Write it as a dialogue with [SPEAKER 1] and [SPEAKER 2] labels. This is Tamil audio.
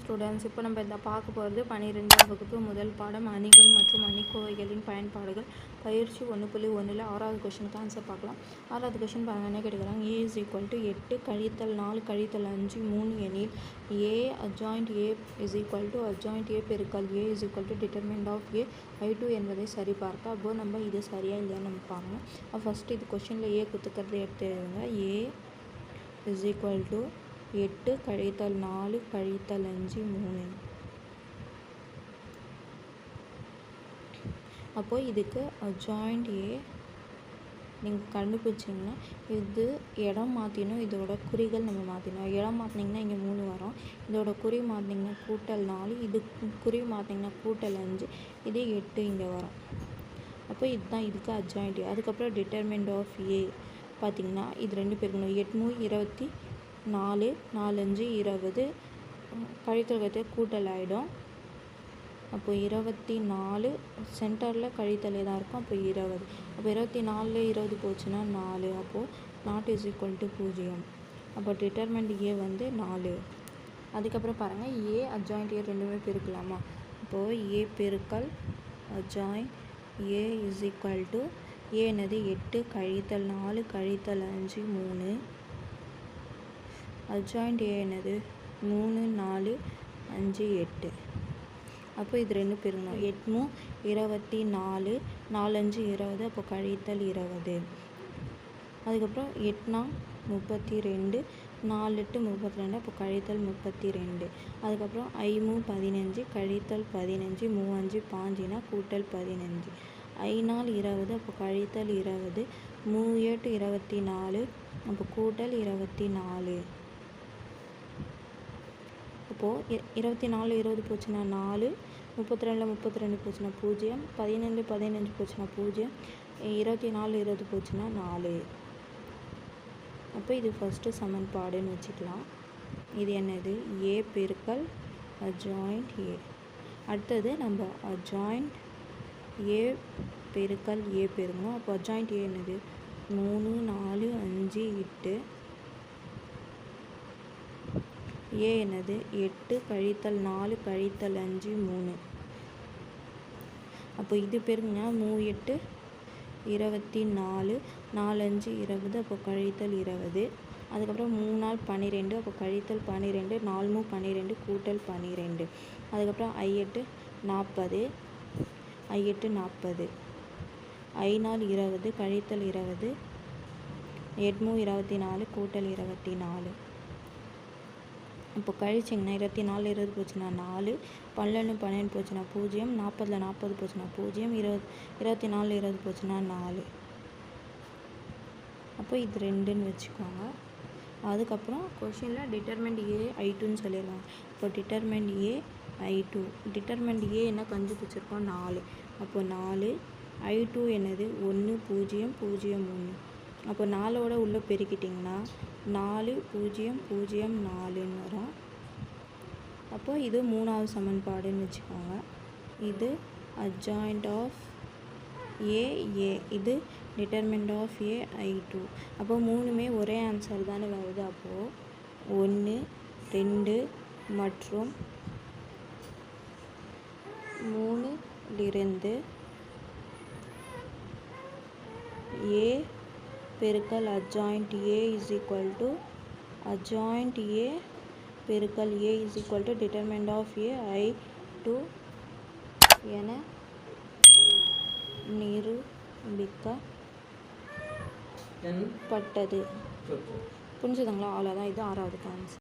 [SPEAKER 1] ஸ்டூடெண்ட்ஸ் இப்போ நம்ம இந்த பார்க்க போகிறது பன்னிரெண்டாம் வகுப்பு முதல் பாடம் அணிகள் மற்றும் அணிக்கோவைகளின் பயன்பாடுகள். பயிற்சி ஒன்று புள்ளி ஒன்றில் ஆறாவது கொஷனுக்கு ஆன்சர் பார்க்கலாம். ஆறாவது கொஷின் பாருங்கள் என்ன கேட்டுக்கிறாங்க? ஏ இஸ் ஈக்குவல் டு எட்டு கழித்தல் நாலு கழித்தல் அஞ்சு மூணு எனில் A adjoint A is equal to adjoint A பெருக்கல் A is equal to determinant of A I two என்பதை சரிபார்க்க அப்போ நம்ம இது சரியாக இல்லையான்னு நம்ம பார்க்கணும். ஃபஸ்ட்டு இது கொஷினில் ஏ குத்துக்கிறது எடுத்துருங்க ஏ இஸ் ஈக்குவல் டு எட்டு கழித்தல் நாலு கழித்தல் அஞ்சு மூணு. அப்போ இதுக்கு ஜாயிண்ட் ஏ நீங்கள் கண்டுபிடிச்சிங்கன்னா இது இடம் மாற்றினோம் இதோட குறிகள் நம்ம மாற்றினோம் இடம் மாற்றினீங்கன்னா இங்கே மூணு வரும். இதோட குறி மாற்றினீங்கன்னா கூட்டல் நாலு இது குறி மாற்றினீங்கன்னா கூட்டல் அஞ்சு இதே எட்டு இங்கே வரும். அப்போ இதுதான் இதுக்கு அட்ஜாயிண்ட் ஏ அதுக்கப்புறம் டிட்டர்மெண்ட் ஆஃப் ஏ பார்த்தீங்கன்னா இது ரெண்டு பேருக்கணும் எட்நூறு இருபத்தி நாலு நாலஞ்சு இருபது கழித்தல் கழித்தல் கூட்டல் ஆகிடும் அப்போ இருபத்தி நாலு சென்டரில் கழித்தலே தான் இருக்கும். அப்போ இருபது அப்போ இருபத்தி நாலில் இருபது போச்சுன்னா நாலு. அப்போது நாட் இஸ் ஈக்குவல் டு பூஜ்ஜியம். அப்போ டிட்டர்மெண்ட் ஏ வந்து நாலு. அதுக்கப்புறம் பாருங்கள் ஏ அஜாயிண்ட் ஏ ரெண்டுமே பெருக்கலாமா? அப்போது ஏ பெருக்கல் adjoint A is equal to A என்னது எட்டு கழித்தல் நாலு கழித்தல் அஞ்சு மூணு. அட்ஜாயிண்ட் ஏ என்னது? மூணு நாலு அஞ்சு எட்டு. அப்போ இது ரெண்டு பெருக்கணும் எட்மூ இருபத்தி நாலு நாலஞ்சு இருபது அப்போ கழித்தல் இருபது அதுக்கப்புறம் எட்னா முப்பத்தி ரெண்டு நாலு எட்டு முப்பத்தி ரெண்டு அப்போ கழித்தல் முப்பத்தி ரெண்டு. அதுக்கப்புறம் ஐமூ பதினஞ்சு கழித்தல் பதினஞ்சு மூவஞ்சு பாஞ்சுனா கூட்டல் பதினஞ்சு. ஐநாள் இருபது அப்போ கழித்தல் இருபது மூ எட்டு இருபத்தி நாலு அப்போ கூட்டல் இருபத்தி நாலு. அப்போது இருபத்தி நாலு இருபது போச்சுன்னா நாலு முப்பத்தி ரெண்டில் முப்பத்தி ரெண்டு போச்சுன்னா பூஜ்ஜியம் பதினெண்டு பதினஞ்சு போச்சுன்னா பூஜ்ஜியம் இருபத்தி நாலு இருபது போச்சுன்னா நாலு. அப்போ இது ஃபஸ்ட்டு சமன்பாடுன்னு வச்சுக்கலாம். இது என்னது? ஏ பெருக்கல் அஜாயிண்ட் ஏ அடுத்தது நம்ம அஜாயிண்ட் ஏ பெருக்கல் ஏ பெருக்கணும். அப்போ அஜாயிண்ட் ஏ என்னது? மூணு நாலு அஞ்சு எட்டு ஏ எனது எட்டு கழித்தல் நாலு கழித்தல் அஞ்சு மூணு. அப்போ இது பேருங்க மூ எட்டு இருபத்தி நாலு நாலஞ்சு இருபது அப்போ கழித்தல் இருபது. அதுக்கப்புறம் மூணு நாள் பன்னிரெண்டு அப்போ கழித்தல் பன்னிரெண்டு நாலு மூ பன்னிரெண்டு கூட்டல் பன்னிரெண்டு அதுக்கப்புறம் ஐ எட்டு நாற்பது ஐ எட்டு நாற்பது ஐ நாள் இருபது கழித்தல் இருபது எட்மூ இருபத்தி நாலு கூட்டல் இருபத்தி நாலு. இப்போ கழிச்சிங்கன்னா இருபத்தி நாலு இருபது போச்சுன்னா நாலு பன்னெண்டு பன்னெண்டு போச்சுன்னா பூஜ்ஜியம் நாற்பதில் நாற்பது போச்சுன்னா பூஜ்ஜியம் இருபது இருபத்தி நாலு இருபது போச்சுன்னா நாலு. அப்போ இது ரெண்டுன்னு வச்சுக்கோங்க. அதுக்கப்புறம் கொஷினில் டிட்டர்மெண்ட் ஏ ஐ டூன்னு சொல்லிடுவாங்க இப்போ determinant A I two determinant A என்ன கண்டுபிடிச்சிருக்கோம் நாலு. அப்போ நாலு ஐ டூ என்னது? ஒன்று பூஜ்ஜியம் பூஜ்ஜியம் ஒன்று அப்போ நாலோட உள்ளே பெருக்கிட்டிங்கன்னா நாலு பூஜ்ஜியம் பூஜ்ஜியம் நாலுன்னு வரும் அப்போ இது மூணாவது சமன்பாடுன்னு வச்சுக்கோங்க. இது அட்ஜாயிண்ட் ஆஃப் ஏ ஏ இது determinant of A I two அப்போ மூணுமே ஒரே ஆன்சர் தானே வருது. அப்போது ஒன்று ரெண்டு மற்றும் மூணுலிருந்து ஏ பெருக்கல் adjoint A is equal to adjoint A பெருக்கல் A is equal to determinant of A I two என நிரூபிக்கப்பட்டது. புரிஞ்சுதுங்களா? அவ்வளோதான் இது ஆறாவது ஆன்சர்